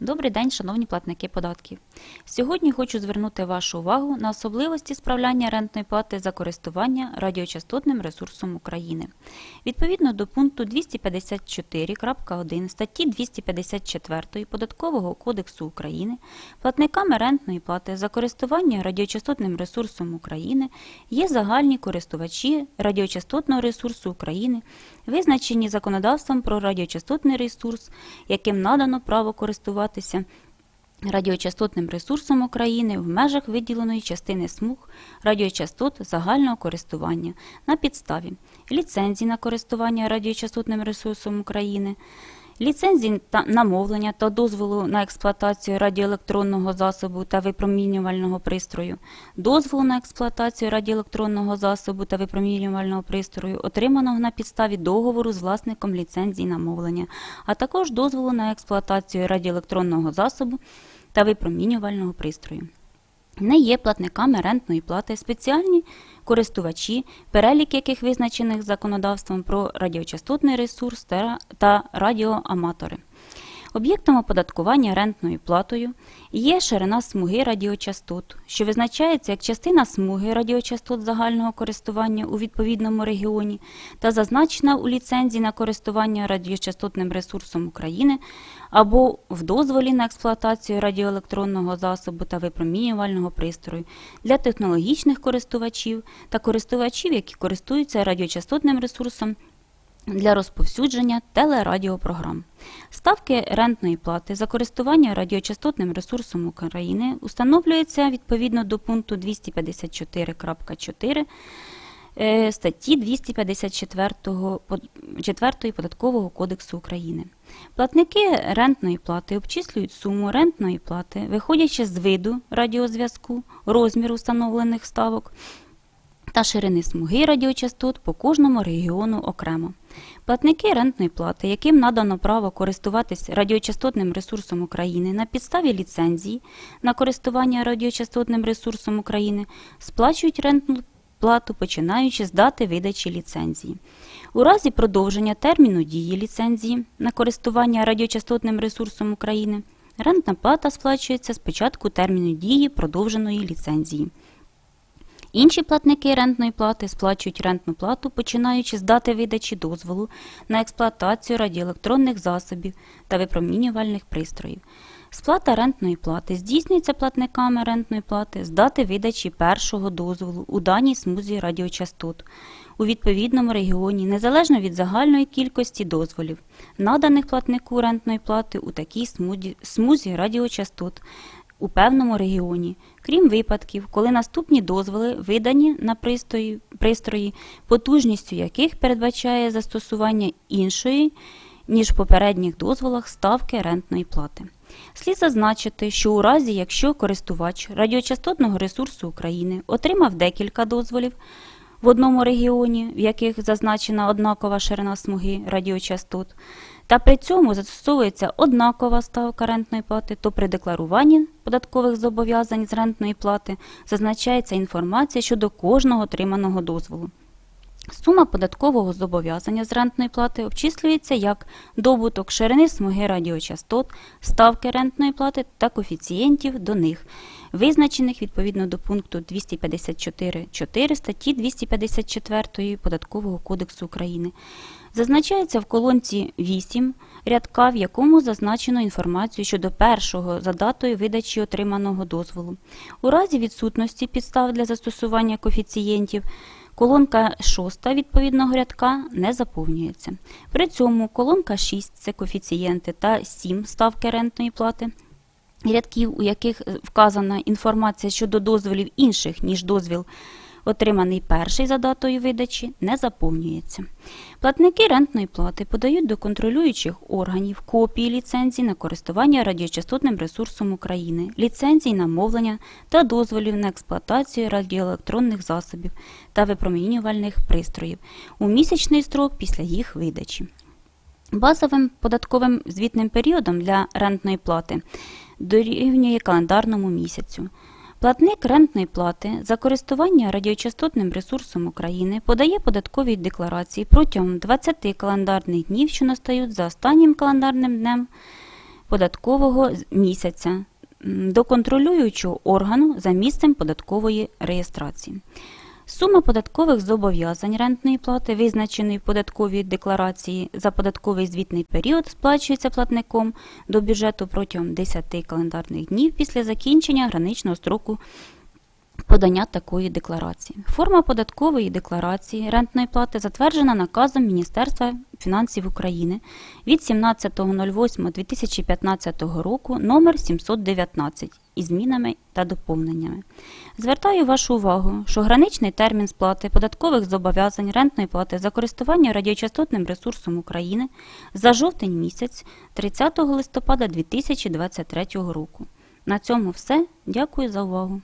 Добрий день, шановні платники податків. Сьогодні хочу звернути вашу увагу на особливості справляння рентної плати за користування радіочастотним ресурсом України. Відповідно до пункту 254.1 статті 254 Податкового кодексу України, платниками рентної плати за користування радіочастотним ресурсом України є загальні користувачі радіочастотного ресурсу України, визначені законодавством про радіочастотний ресурс, яким надано право користуватися радіочастотним ресурсом України в межах виділеної частини смуг радіочастот загального користування на підставі ліцензії на користування радіочастотним ресурсом України, ліцензії та намовлення та дозволу на експлуатацію радіоелектронного засобу та випромінювального пристрою, дозволу на експлуатацію радіоелектронного засобу та випромінювального пристрою, отриманого на підставі договору з власником ліцензії намовлення, а також дозволу на експлуатацію радіоелектронного засобу та випромінювального пристрою. Не є платниками рентної плати спеціальні користувачі, перелік яких визначених законодавством про радіочастотний ресурс та радіоаматори. Об'єктом оподаткування рентною платою є ширина смуги радіочастот, що визначається як частина смуги радіочастот загального користування у відповідному регіоні та зазначена у ліцензії на користування радіочастотним ресурсом України або в дозволі на експлуатацію радіоелектронного засобу та випромінювального пристрою для технологічних користувачів та користувачів, які користуються радіочастотним ресурсом для розповсюдження телерадіопрограм. Ставки рентної плати за користування радіочастотним ресурсом України установлюються відповідно до пункту 254.4 е, статті 254 под- 4 Податкового кодексу України. Платники рентної плати обчислюють суму рентної плати, виходячи з виду радіозв'язку, розміру встановлених ставок та ширини смуги радіочастот по кожному регіону окремо. Платники рентної плати, яким надано право користуватись радіочастотним ресурсом України на підставі ліцензії на користування радіочастотним ресурсом України, сплачують рентну плату, починаючи з дати видачі ліцензії. У разі продовження терміну дії ліцензії на користування радіочастотним ресурсом України, рентна плата сплачується з початку терміну дії продовженої ліцензії. Інші платники рентної плати сплачують рентну плату, починаючи з дати видачі дозволу на експлуатацію радіоелектронних засобів та випромінювальних пристроїв. Сплата рентної плати здійснюється платниками рентної плати з дати видачі першого дозволу у даній смузі радіочастот у відповідному регіоні, незалежно від загальної кількості дозволів, наданих платнику рентної плати у такій смузі, радіочастот у певному регіоні, крім випадків, коли наступні дозволи видані на пристрої, пристрої, потужністю яких передбачає застосування іншої, ніж в попередніх дозволах ставки рентної плати. Слід зазначити, що у разі, якщо користувач радіочастотного ресурсу України отримав декілька дозволів в одному регіоні, в яких зазначена однакова ширина смуги радіочастот, та при цьому застосовується однакова ставка рентної плати, то при декларуванні податкових зобов'язань з рентної плати зазначається інформація щодо кожного отриманого дозволу. Сума податкового зобов'язання з рентної плати обчислюється як добуток ширини смуги радіочастот, ставки рентної плати та коефіцієнтів до них, визначених відповідно до пункту 254.4 статті 254 Податкового кодексу України. Зазначається в колонці 8 рядка, в якому зазначено інформацію щодо першого за датою видачі отриманого дозволу. У разі відсутності підстав для застосування коефіцієнтів Колонка 6 відповідного рядка не заповнюється. При цьому колонка 6 це коефіцієнти та 7 ставки рентної плати. Рядків, у яких вказана інформація щодо дозволів інших, ніж дозвіл, отриманий перший за датою видачі, не заповнюється. Платники рентної плати подають до контролюючих органів копії ліцензій на користування радіочастотним ресурсом України, ліцензій на мовлення та дозволів на експлуатацію радіоелектронних засобів та випромінювальних пристроїв у місячний строк після їх видачі. Базовим податковим звітним періодом для рентної плати дорівнює календарному місяцю. Платник рентної плати за користування радіочастотним ресурсом України подає податкові декларації протягом 20 календарних днів, що настають за останнім календарним днем податкового місяця до контролюючого органу за місцем податкової реєстрації. Сума податкових зобов'язань рентної плати, визначеної в податковій декларації за податковий звітний період, сплачується платником до бюджету протягом 10 календарних днів після закінчення граничного строку подання такої декларації. Форма податкової декларації рентної плати затверджена наказом Міністерства фінансів України від 17.08.2015 року номер 719 із змінами та доповненнями. Звертаю вашу увагу, що граничний термін сплати податкових зобов'язань рентної плати за користування радіочастотним ресурсом України за жовтень місяць 30 листопада 2023 року. На цьому все. Дякую за увагу.